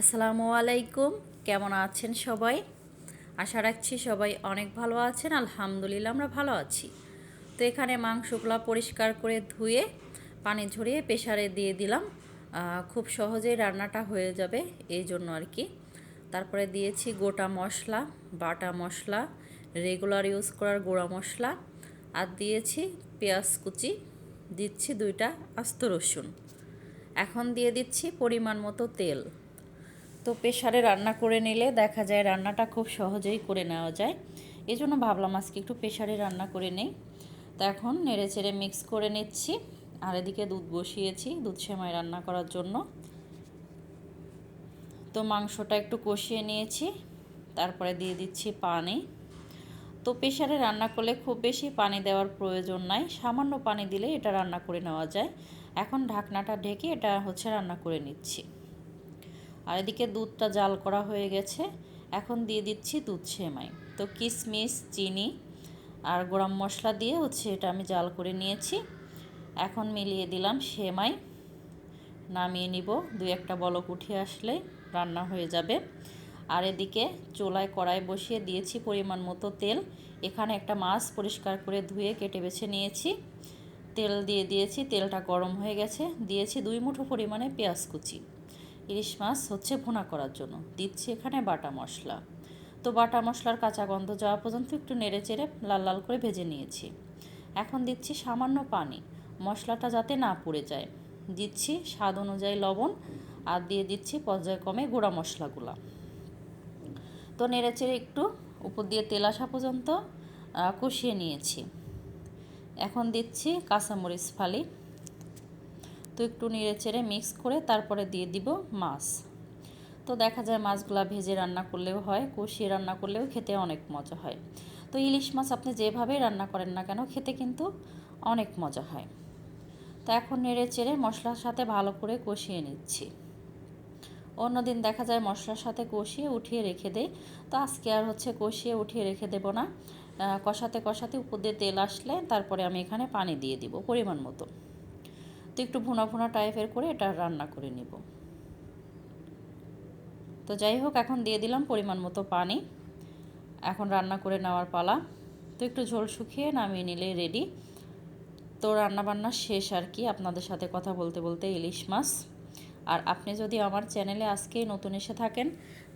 আসসালামু আলাইকুম। কেমন আছেন সবাই? আশা রাখছি সবাই অনেক ভালো আছেন। আলহামদুলিল্লাহ আমরা ভালো আছি। তো এখানে মাংসগুলো পরিষ্কার করে ধুয়ে, পানি ঝরিয়ে প্রেশারে দিয়ে দিলাম। খুব সহজেই রান্নাটা হয়ে যাবে এই জন্য আর কি। তারপরে দিয়েছি গোটা মশলা, বাটা মশলা, রেগুলার ইউজ করার গোড়া মশলা, আর দিয়েছি পেঁয়াজ কুচি। দিচ্ছি দুইটা আস্ত রসুন। এখন দিয়ে দিচ্ছি পরিমাণ মতো তেল। তো প্রেশারে রান্না করে নিলে দেখা যায় রান্নাটা খুব সহজেই করে নেওয়া যায়। এই জন্য ভাবলাম আজকে একটু প্রেশারে রান্না করে নেই। তো এখন নেড়ে চেড়ে মিক্স করে নিচ্ছি। আর এদিকে দুধ বসিয়েছি, দুধ সেমাই রান্না করার জন্য। তো মাংসটা একটু কষিয়ে নিয়েছি, তারপরে দিয়ে দিচ্ছি পানি। তো প্রেশারে রান্না করলে খুব বেশি পানি দেওয়ার প্রয়োজন নাই, সামান্য পানি দিলে এটা রান্না করে নেওয়া যায়। এখন ঢাকনাটা ঢেকে এটা হচ্ছে রান্না করে নিচ্ছি। আর এদিকে দুধটা জাল করা হয়ে গেছে। এখন দিয়ে দিচ্ছি দুধ সেমাই। তো কিশমিশ চিনি আর গরম মশলা দিয়ে হচ্ছে এটা আমি জাল করে নিয়েছি। এখন মিলিয়ে দিলাম সেমাই। নামিয়ে নিব। দুই একটা বলক উঠে আসলে রান্না হয়ে যাবে। আর এদিকে চোলায় কড়াই বসিয়ে দিয়েছি পরিমাণ মতো তেল। এখানে একটা মাছ পরিষ্কার করে ধুয়ে কেটে বেছে নিয়েছি। তেল দিয়ে দিয়েছি। তেলটা গরম হয়ে গেছে। দিয়েছি দুই মুঠো পরিমাণে পেঁয়াজ কুচি। ইলিশ মাছ হচ্ছে ভুনা করার জন্য। দিচ্ছি এখানে বাটা মশলা। তো বাটা মশলার কাঁচা গন্ধ যাওয়া পর্যন্ত একটু নেড়ে চেড়ে লাল লাল করে ভেজে নিয়েছি। এখন দিচ্ছি সামান্য পানি। মশলাটা যাতে না পুড়ে যায়। দিচ্ছি স্বাদ অনুযায়ী লবণ আর দিয়ে দিচ্ছি পর্যায়ক্রমে গুঁড়া মশলাগুলা। তো নেড়ে চেড়ে একটু উপর দিয়ে তেল আসা পর্যন্ত কষিয়ে নিয়েছি। এখন দিচ্ছি কাঁচামরিচ ফালি। তো একটু নেড়ে চেড়ে মিক্স করে তারপরে দিয়ে দিব মাছ। তো দেখা যায় মাছগুলা ভেজে রান্না করলেও হয়, কষিয়ে রান্না করলেও খেতে অনেক মজা হয়। তো ইলিশ মাছ আপনি যেভাবেই রান্না করেন না কেন, খেতে কিন্তু অনেক মজা হয়। তো এখন নেড়ে চেড়ে মশলার সাথে ভালো করে কষিয়ে নিচ্ছি। অন্যদিন দেখা যায় মশলার সাথে কষিয়ে উঠিয়ে রেখে দেই। তো আজকে আর হচ্ছে কষিয়ে উঠিয়ে রেখে দেবো না। কষাতে কষাতে উপর দিয়ে তেল আসলে তারপরে আমি এখানে পানি দিয়ে দিব পরিমাণ মতো। তো একটু ভুনা ভুনা টাইপের করে এটা রান্না করে নিব। তো যাই হোক, এখন দিয়ে দিলাম পরিমাণ মতো পানি। এখন রান্না করে নেওয়ার পালা। তো একটু ঝোল শুকিয়ে নামিয়ে নিলে রেডি তো রান্নাবান্না শেষ আর কি, আপনাদের সাথে কথা বলতে বলতে ইলিশ মাছ। আর আপনি যদি আমার চ্যানেলে আজকেই নতুন এসে থাকেন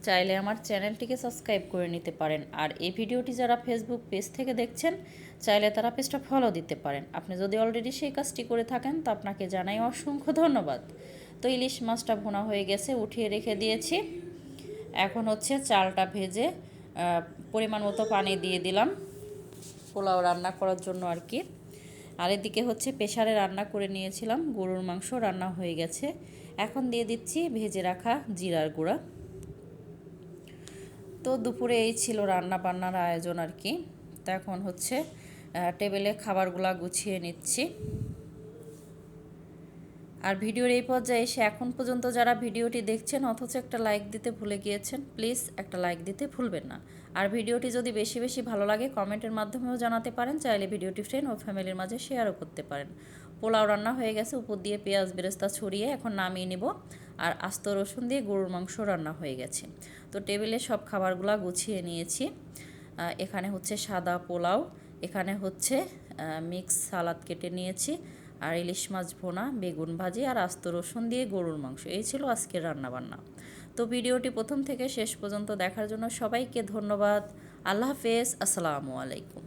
চাইলে আমার চ্যানেলটিকে সাবস্ক্রাইব করে নিতে পারেন। আর এই ভিডিওটি যারা ফেসবুক পেজ থেকে দেখছেন, চাইলে তারা পেজটা ফলো দিতে পারেন। আপনি যদি অলরেডি সেই কাজটি করে থাকেন, তো আপনাকে জানাই অসংখ্য ধন্যবাদ। তো ইলিশ মাছটা ভুনা হয়ে গেছে, উঠিয়ে রেখে দিয়েছি। এখন হচ্ছে চালটা ভেজে পরিমাণ মতো পানি দিয়ে দিলাম। পোলাও রান্না করার জন্য আর কি। আর এদিকে হচ্ছে প্রেশারে রান্না করে নিয়েছিলাম। গরুর মাংস রান্না হয়ে গেছে। এখন দিয়ে দিচ্ছি ভেজে রাখা জিরার গুঁড়া। তো দুপুরে এই ছিল রান্না বান্নার আয়োজন আর কি। তো এখন হচ্ছে টেবিলে খাবারগুলা গুছিয়ে নিচ্ছি। আর ভিডিওর এই পর্যায়ে এসে এখন পর্যন্ত যারা ভিডিওটি দেখছেন, অথচ একটা লাইক দিতে ভুলে গিয়েছেন, প্লিজ একটা লাইক দিতে ভুলবেন না। আর ভিডিওটি যদি বেশি বেশি ভালো লাগে, কমেন্টের মাধ্যমেও জানাতে পারেন, চাইলে ভিডিওটি ফ্রেন্ড ও ফ্যামিলির মাঝে শেয়ারও করতে পারেন। পোলাও রান্না হয়ে গেছে, উপর দিয়ে পেঁয়াজ বেরেস্তা ছড়িয়ে এখন নামিয়ে নিব। আর আস্ত রসুন দিয়ে গরুর মাংস রান্না হয়ে গেছে। তো টেবিলে সব খাবারগুলো গুছিয়ে নিয়েছি। এখানে হচ্ছে সাদা পোলাও, এখানে হচ্ছে মিক্স সালাদ কেটে নিয়েছি। আর ইলিশ মাছ ভোনা, বেগুন ভাজি আর আস্ত রসুন দিয়ে গরুর মাংস। এই ছিল আজকের রান্নাবান্না। তো ভিডিওটি প্রথম থেকে শেষ পর্যন্ত দেখার জন্য সবাইকে ধন্যবাদ। আল্লাহ হাফেজ। আসসালামু আলাইকুম।